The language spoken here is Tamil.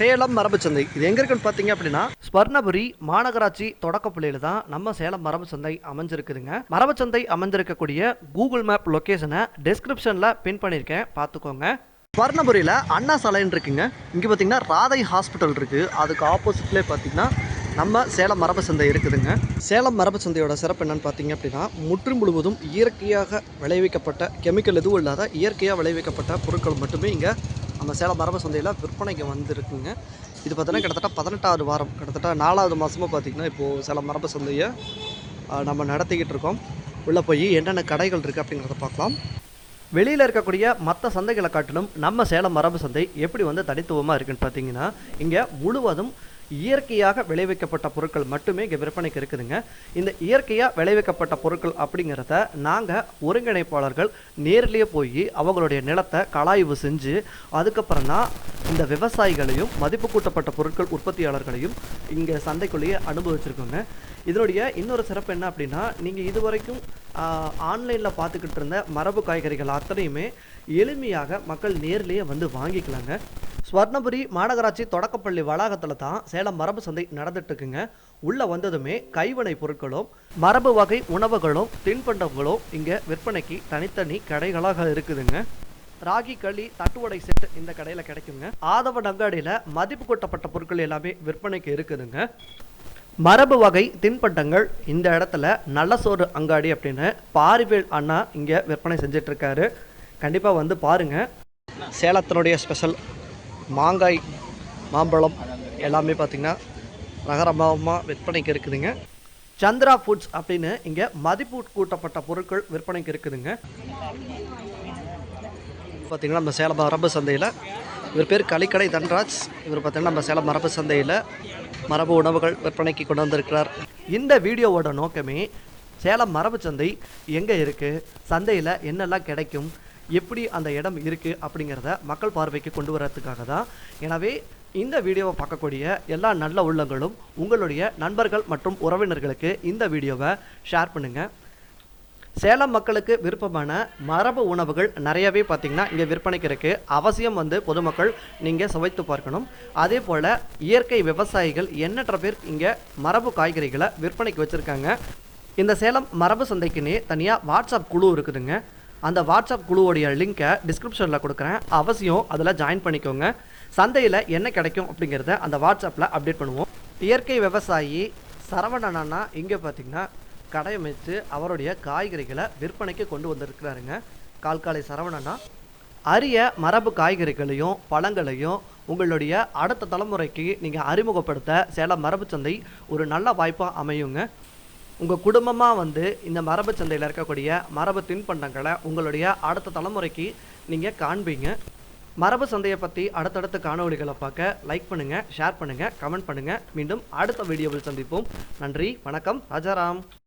சேலம் மரபுச்சந்தை. இது எங்கே இருக்குன்னு பார்த்தீங்க அப்படின்னா ஸ்வர்ணபுரி மாநகராட்சி தொடக்கப்பள்ளியில் தான் நம்ம சேலம் மரபு சந்தை அமைஞ்சிருக்குதுங்க. மரபு சந்தை அமைஞ்சிருக்கக்கூடிய கூகுள் மேப் லொக்கேஷனை டிஸ்கிரிப்ஷனில் பின் பண்ணியிருக்கேன். பார்த்துக்கோங்க ஸ்வர்ணபுரியில் அண்ணா சாலைன்னு இருக்குங்க. இங்கே பார்த்தீங்கன்னா ராதை ஹாஸ்பிட்டல் இருக்குது அதுக்கு ஆப்போசிட்லேயே பார்த்தீங்கன்னா நம்ம சேலம் மரபு சந்தை இருக்குதுங்க. சேலம் மரபு சந்தையோட சிறப்பு என்னன்னு பார்த்தீங்க அப்படின்னா முற்று முழுவதும் இயற்கையாக விளைவிக்கப்பட்ட கெமிக்கல் எதுவும் இல்லாத இயற்கையாக விளைவிக்கப்பட்ட பொருட்கள் மட்டுமே இங்கே நம்ம சேலம் மரபு சந்தையில் விற்பனைக்கு வந்திருக்குங்க. இது பார்த்தீங்கன்னா கிட்டத்தட்ட பதினெட்டாவது வாரம் கிட்டத்தட்ட நாலாவது மாதமாக பார்த்தீங்கன்னா இப்போது சேலம் மரபு சந்தையை நம்ம நடத்திக்கிட்டு இருக்கோம். உள்ளே போய் என்னென்ன கடைகள் இருக்குது அப்படிங்கிறத பார்க்கலாம். வெளியில் இருக்கக்கூடிய மற்ற சந்தைகளை காட்டிலும் நம்ம சேலம் மரபு சந்தை எப்படி வந்து தனித்துவமாக இருக்குன்னு பார்த்தீங்கன்னா இங்கே முழுவதும் இயற்கையாக விளைவிக்கப்பட்ட பொருட்கள் மட்டுமே இங்கே விற்பனைக்கு இருக்குதுங்க. இந்த இயற்கையாக விளைவிக்கப்பட்ட பொருட்கள் அப்படிங்கிறத நாங்கள் ஒருங்கிணைப்பாளர்கள் நேர்லேயே போய் அவங்களுடைய நிலத்தை கலாய்வு செஞ்சு அதுக்கப்புறம் தான் இந்த விவசாயிகளையும் மதிப்பு கூட்டப்பட்ட பொருட்கள் உற்பத்தியாளர்களையும் இங்கே சந்தைக்குள்ளேயே அனுபவிச்சிருக்கோங்க. இதனுடைய இன்னொரு சிறப்பு என்ன அப்படின்னா நீங்கள் இது வரைக்கும் ஆன்லைனில் பார்த்துக்கிட்டு இருந்த மரபு காய்கறிகள் அத்தனையுமே எளிமையாக மக்கள் நேர்லேயே வந்து வாங்கிக்கலாங்க. ஸ்வர்ணபுரி மாநகராட்சி தொடக்கப்பள்ளி வளாகத்தில் தான் சேலம் மரபு சந்தை நடந்துட்டு இருக்குங்க உள்ளே வந்ததுமே கைவினை பொருட்களும் மரபு வகை உணவுகளும் தின்பண்டங்களும் இங்கே விற்பனைக்கு தனித்தனி கடைகளாக இருக்குதுங்க. ராகி களி தட்டுவடை செட் இந்த கடையில் கிடைக்குங்க. ஆதவ நங்காடியில் மதிப்பு கூட்டப்பட்ட பொருட்கள் எல்லாமே விற்பனைக்கு இருக்குதுங்க. மரபு வகை தின்பண்டங்கள் இந்த இடத்துல நல்ல சோறு அங்காடி அப்படின்னு பாரிவேல் அண்ணா இங்கே விற்பனை செஞ்சிட்ருக்காரு கண்டிப்பாக வந்து பாருங்க. சேலத்தினுடைய ஸ்பெஷல் மாங்காய் மாம்பழம் எல்லாமே பார்த்திங்கன்னா நகரமாக விற்பனைக்கு இருக்குதுங்க. சந்திரா ஃபுட்ஸ் அப்படின்னு இங்கே மதிப்பு கூட்டப்பட்ட பொருட்கள் விற்பனைக்கு இருக்குதுங்க. பார்த்திங்கன்னா நம்ம சேலம் மரபு சந்தையில் இவர் பேர் களிக்கடை தன்ராஜ். இவர் பார்த்தீங்கன்னா நம்ம சேலம் மரபு சந்தையில் மரபு உணவுகள் விற்பனைக்கு கொண்டு வந்திருக்கிறார். இந்த வீடியோவோட நோக்கமே சேலம் மரபு சந்தை எங்கே இருக்குது சந்தையில் என்னெல்லாம் கிடைக்கும் எப்படி அந்த இடம் இருக்குது அப்படிங்கிறத மக்கள் பார்வைக்கு கொண்டு வரதுக்காக தான். எனவே இந்த வீடியோவை பார்க்கக்கூடிய எல்லா நல்ல உள்ளங்களும் உங்களுடைய நண்பர்கள் மற்றும் உறவினர்களுக்கு இந்த வீடியோவை ஷேர் பண்ணுங்கள் சேலம் மக்களுக்கு விருப்பமான மரபு உணவுகள் நிறையவே பார்த்திங்கன்னா இங்கே விற்பனைக்கு இருக்குது அவசியம் வந்து பொதுமக்கள் நீங்கள் சுவைத்து பார்க்கணும். அதே போல் இயற்கை விவசாயிகள் எண்ணற்ற பேர் இங்கே மரபு காய்கறிகளை விற்பனைக்கு வச்சுருக்காங்க. இந்த சேலம் மரபு சந்தைக்குன்னே தனியாக வாட்ஸ்அப் குழு இருக்குதுங்க. அந்த வாட்ஸ்அப் குழுவோடைய லிங்க்கை டிஸ்கிரிப்ஷனில் கொடுக்குறேன். அவசியம் அதில் ஜாயின் பண்ணிக்கோங்க. சந்தையில் என்ன கிடைக்கும் அப்படிங்கிறத அந்த வாட்ஸ்அப்பில் அப்டேட் பண்ணுவோம். இயற்கை விவசாயி சரவணனா இங்கே பார்த்தீங்கன்னா கடையமைத்து அவருடைய காய்கறிகளை விற்பனைக்கு கொண்டு வந்திருக்கிறாருங்க. கால்காலை சரவணனா அரிய மரபு காய்கறிகளையும் பழங்களையும் உங்களுடைய அடுத்த தலைமுறைக்கு நீங்கள் அறிமுகப்படுத்த சேலம் மரபு சந்தை ஒரு நல்ல வாய்ப்பாக அமையுங்க. உங்கள் குடும்பமாக வந்து இந்த மரபு சந்தையில் இருக்கக்கூடிய மரபு தின்பண்டங்களை உங்களுடைய அடுத்த தலைமுறைக்கு நீங்கள் காண்பீங்க. மரபு சந்தையை பற்றி அடுத்தடுத்த காணொளிகளை பார்க்க லைக் பண்ணுங்கள் ஷேர் பண்ணுங்கள் கமெண்ட் பண்ணுங்கள் மீண்டும் அடுத்த வீடியோவில் சந்திப்போம். நன்றி வணக்கம் ராஜாராம்.